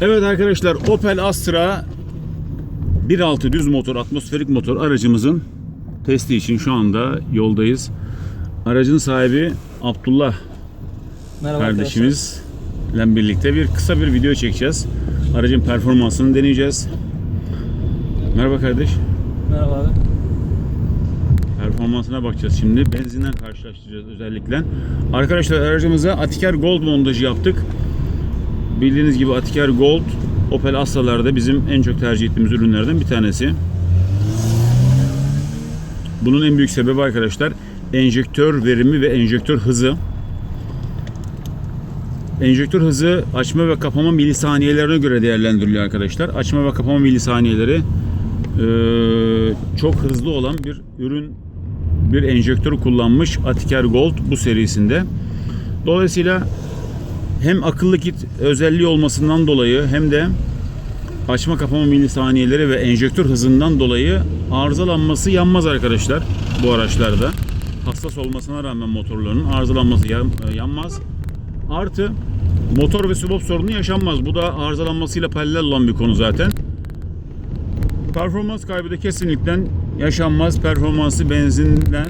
Evet arkadaşlar Opel Astra 1.6 düz motor, atmosferik motor aracımızın testi için şu anda yoldayız. Aracın sahibi Abdullah Merhaba kardeşimizle birlikte bir kısa bir video çekeceğiz. Aracın performansını deneyeceğiz. Merhaba kardeş. Merhaba abi. Performansına bakacağız şimdi. Benzinden karşılaştıracağız özellikle. Arkadaşlar aracımıza Atiker Gold montajı yaptık. Bildiğiniz gibi Atiker Gold Opel Astra'larda bizim en çok tercih ettiğimiz ürünlerden bir tanesi. Bunun en büyük sebebi arkadaşlar enjektör verimi ve enjektör hızı. Enjektör hızı açma ve kapama milisaniyelerine göre değerlendiriliyor arkadaşlar. Açma ve kapama milisaniyeleri çok hızlı olan bir ürün bir enjektör kullanmış Atiker Gold bu serisinde. Dolayısıyla hem akıllı kit özelliği olmasından dolayı hem de açma kapama milisaniyeleri ve enjektör hızından dolayı arızalanması yanmaz arkadaşlar bu araçlarda. Hassas olmasına rağmen motorlarının arızalanması yan- yanmaz. Artı motor ve subop sorunu yaşanmaz. Bu da arızalanmasıyla paralel olan bir konu zaten. Performans kaybı da kesinlikle yaşanmaz. Performansı benzinden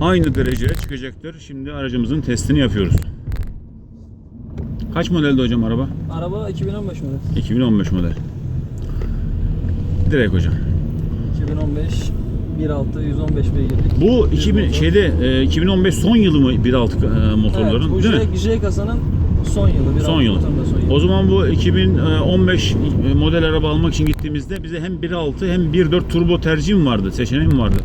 aynı dereceye çıkacaktır. Şimdi aracımızın testini yapıyoruz. Kaç modelde hocam araba? Araba 2015 model. 2015 model. Direkt hocam. 2015 1.6 115 beygirlik. Bu Düz 2000 motor. şeyde e, 2015 son yılı mı 1.6 e, motorların evet, bu değil mi? J, J kasanın son yılı. 1.6 Son yılı. son yılı. O zaman bu 2015 model araba almak için gittiğimizde bize hem 1.6 hem 1.4 turbo tercihim vardı, seçeneğim vardı.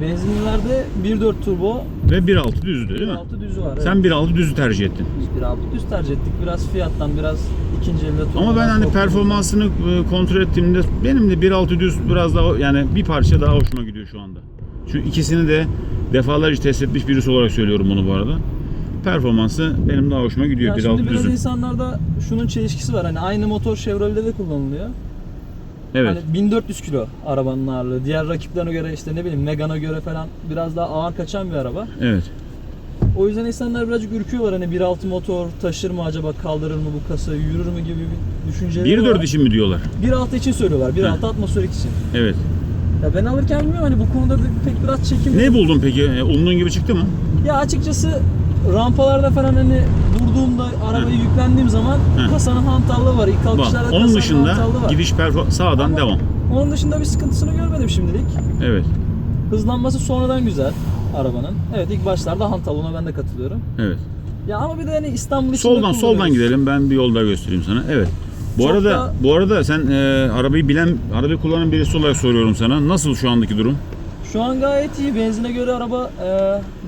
Benzinlilerde 1.4 turbo, Ve 1.6 düzdü değil mi? 1.6 düzü var. Sen 1.6 düzü tercih ettin. Biz 1.6 düz tercih ettik. Biraz fiyattan, biraz ikinci elde turbo. Ama ben hani performansını e, kontrol ettiğimde benim de 1.6 düz biraz daha yani bir parça daha hoşuma gidiyor şu anda. Çünkü ikisini de defalarca test etmiş birisi olarak söylüyorum bunu bu arada. Performansı benim daha hoşuma gidiyor Ya şimdi 1.6 biraz düzün. insanlarda şunun çelişkisi var. Hani aynı motor Chevrolet'de de kullanılıyor. Evet. Hani 1400 kilo arabanın ağırlığı. Diğer rakiplerine göre işte ne bileyim Megane'a göre falan biraz daha ağır kaçan bir araba. Evet. O yüzden insanlar birazcık ürküyorlar hani 1.6 motor taşır mı acaba kaldırır mı bu kasayı yürür mü gibi bir düşünceleri 1.4 var. için mi diyorlar? 1.6 için söylüyorlar. 1.6 Heh. atmosferik için. Evet. Ya ben alırken bilmiyorum hani bu konuda bir- pek biraz çekim. Ne buldun peki? E, Umduğun gibi çıktı mı? Ya açıkçası rampalarda falan hani durduğumda arabayı yüklendiğim zaman Heh. kasanın hantallığı var. İlk Bak, kalkışlarda onun kasanın dışında var. gidiş perform sağdan Ama devam. Onun dışında bir sıkıntısını görmedim şimdilik. Evet. Hızlanması sonradan güzel arabanın. Evet ilk başlarda hantal ona ben de katılıyorum. Evet. Ya ama bir de hani İstanbul içinde Soldan soldan kullanıyoruz. gidelim. Ben bir yolda göstereyim sana. Evet. Bu Çok arada da- bu arada sen e, arabayı bilen, arabayı kullanan birisi olarak soruyorum sana. Nasıl şu andaki durum? Şu an gayet iyi. Benzine göre araba e,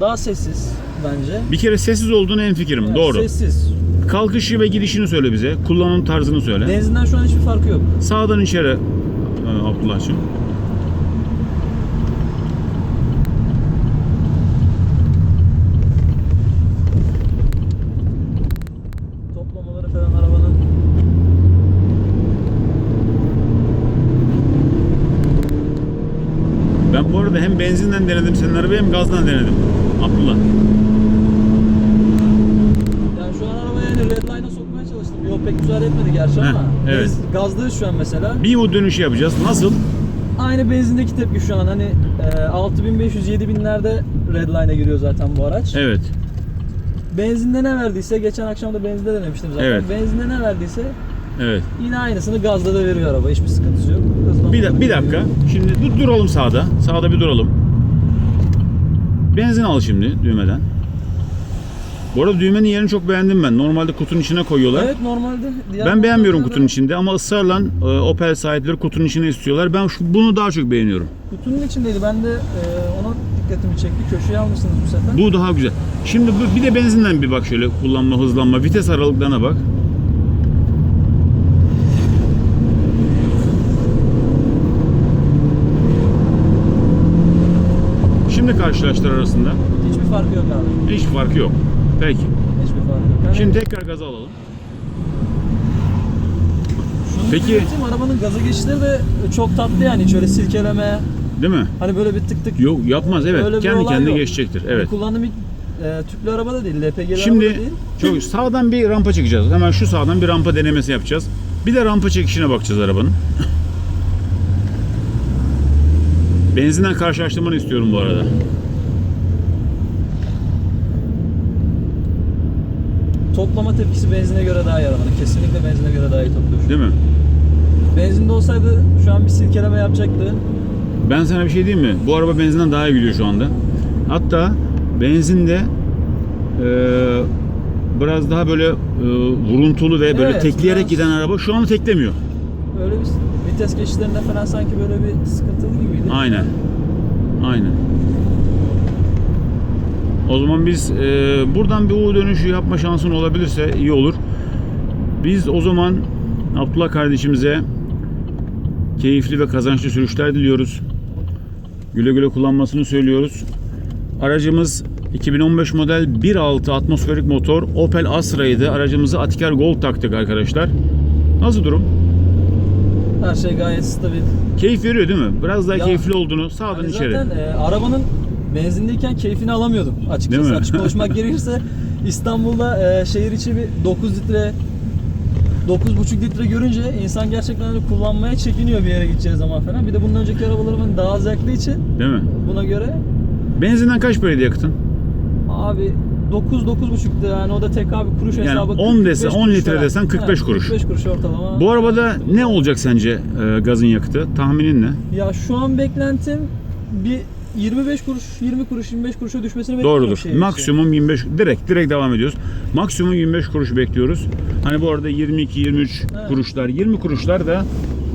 daha sessiz bence. Bir kere sessiz olduğunu en fikrim. Evet, Doğru. Sessiz. Kalkışı ve gidişini söyle bize. Kullanım tarzını söyle. Benzinden şu an hiçbir farkı yok. Sağdan içeri e, Abdullah'cığım. Toplamaları falan arabanın. Ben bu arada hem benzinden denedim senin arabayı hem gazdan denedim. Abdullah. Yani şu an arabayı yani redline'a sokmaya çalıştım. Yol pek güzel gerçi Heh, ama. evet. Biz gazdayız şu an mesela. Bir bu dönüşü yapacağız. Nasıl? Aynı benzindeki tepki şu an hani e, 6500-7000'lerde redline'a giriyor zaten bu araç. Evet. Benzinde ne verdiyse geçen akşam da benzinde denemiştim zaten. Evet. Benzinde ne verdiyse Evet. yine aynısını gazda da veriyor araba. Hiçbir sıkıntısı yok. Bir, da- bir dakika. Şimdi dur, duralım sağda. Sağda bir duralım. Benzin al şimdi düğmeden. Bu arada düğmenin yerini çok beğendim ben. Normalde kutunun içine koyuyorlar. Evet normalde. diğer Ben beğenmiyorum kutunun içinde ama ısrarla e, Opel sahipleri kutunun içine istiyorlar. Ben şu, bunu daha çok beğeniyorum. Kutunun içindeydi. Ben de e, ona dikkatimi çekti. Köşeye almışsınız bu sefer. Bu daha güzel. Şimdi bu- bir de benzinden bir bak şöyle kullanma, hızlanma, vites aralıklarına bak. Şimdi karşılaştır arasında. Hiçbir farkı yok abi. Hiç farkı yok. Peki. Hiçbir farkı yok. Yani Şimdi tekrar gaza alalım. şunu Peki- belirteyim, arabanın gaza geçişleri de çok tatlı yani. Hiç öyle silkeleme, Değil mi? hani böyle bir tık tık Yok yapmaz evet. Öyle bir Kendi olay kendine yok. geçecektir. Evet. kullanım ilk e, tüplü araba da değil, LPG'li araba da Şimdi değil. çok sağdan bir rampa çekeceğiz. Hemen şu sağdan bir rampa denemesi yapacağız. Bir de rampa çekişine bakacağız arabanın. Benzinden karşılaştırmanı istiyorum bu arada. Toplama tepkisi benzine göre daha iyi arabanın. Kesinlikle benzine göre daha iyi topluyor. Değil mi? Benzinde olsaydı şu an bir silkeleme yapacaktı. Ben sana bir şey diyeyim mi? Bu araba benzinden daha iyi gidiyor şu anda. Hatta benzinde eee, biraz daha böyle eee, vuruntulu ve böyle Evet, tekleyerek biraz- giden araba şu anda teklemiyor. Böyle bir vites geçişlerinde falan sanki böyle bir sıkıntılı gibiydi. Aynen. Aynen. O zaman biz eee, buradan bir U dönüşü yapma şansın olabilirse iyi olur. Biz o zaman Abdullah kardeşimize keyifli ve kazançlı sürüşler diliyoruz. Güle güle kullanmasını söylüyoruz. Aracımız 2015 model 1.6 atmosferik motor Opel Astra'ydı. Aracımıza Atiker Gold taktık arkadaşlar. Nasıl durum? Her şey gayet stabil. Keyif veriyor değil mi? Biraz daha Ya, keyifli olduğunu sağdan Hani içeri. zaten e, arabanın benzindeyken keyfini alamıyordum açıkçası. Değil mi? Açık konuşmak gerekirse İstanbul'da e, şehir içi bir 9 litre 9,5 litre görünce insan gerçekten hani kullanmaya çekiniyor bir yere gideceği zaman falan. Bir de bundan önceki arabalarım hani daha az yaktığı için Değil mi? buna göre Benzinden kaç paraydı yakıtın? abi 9 9,5'tu yani o da tek abi kuruş Yani hesabı. 10 45 dese- 10 kuruş litre falan. desen 45 kuruş. 45 kuruş ortalama. Bu arabada ne olacak sence e, gazın yakıtı? Tahminin ne? Ya şu an beklentim bir 25 kuruş, 20 kuruş, 25 kuruşa düşmesini bekliyorum. Doğrudur. içi. Maksimum 25 direkt direkt devam ediyoruz. Maksimum 25 kuruş bekliyoruz. Hani bu arada 22 23 Evet. kuruşlar, 20 kuruşlar da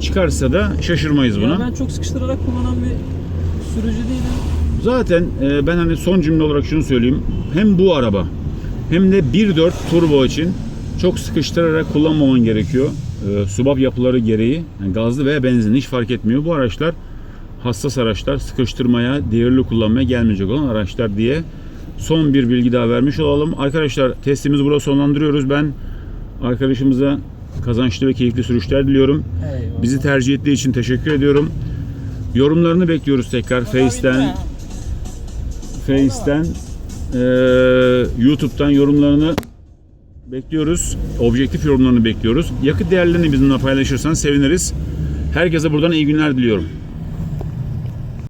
çıkarsa da şaşırmayız buna. Ya ben çok sıkıştırarak kullanan bir sürücü değilim. Zaten e, ben hani son cümle olarak şunu söyleyeyim. Hem bu araba hem de 1.4 turbo için çok sıkıştırarak kullanmaman gerekiyor. E, subap yapıları gereği yani gazlı veya benzinli hiç fark etmiyor. Bu araçlar hassas araçlar sıkıştırmaya, değerli kullanmaya gelmeyecek olan araçlar diye son bir bilgi daha vermiş olalım. Arkadaşlar testimizi burada sonlandırıyoruz. Ben arkadaşımıza kazançlı ve keyifli sürüşler diliyorum. Eyvallah. Bizi tercih ettiği için teşekkür ediyorum. Yorumlarını bekliyoruz tekrar Face'ten, Face'ten, eee, YouTube'dan yorumlarını bekliyoruz. Objektif yorumlarını bekliyoruz. Yakıt değerlerini bizimle paylaşırsan seviniriz. Herkese buradan iyi günler diliyorum.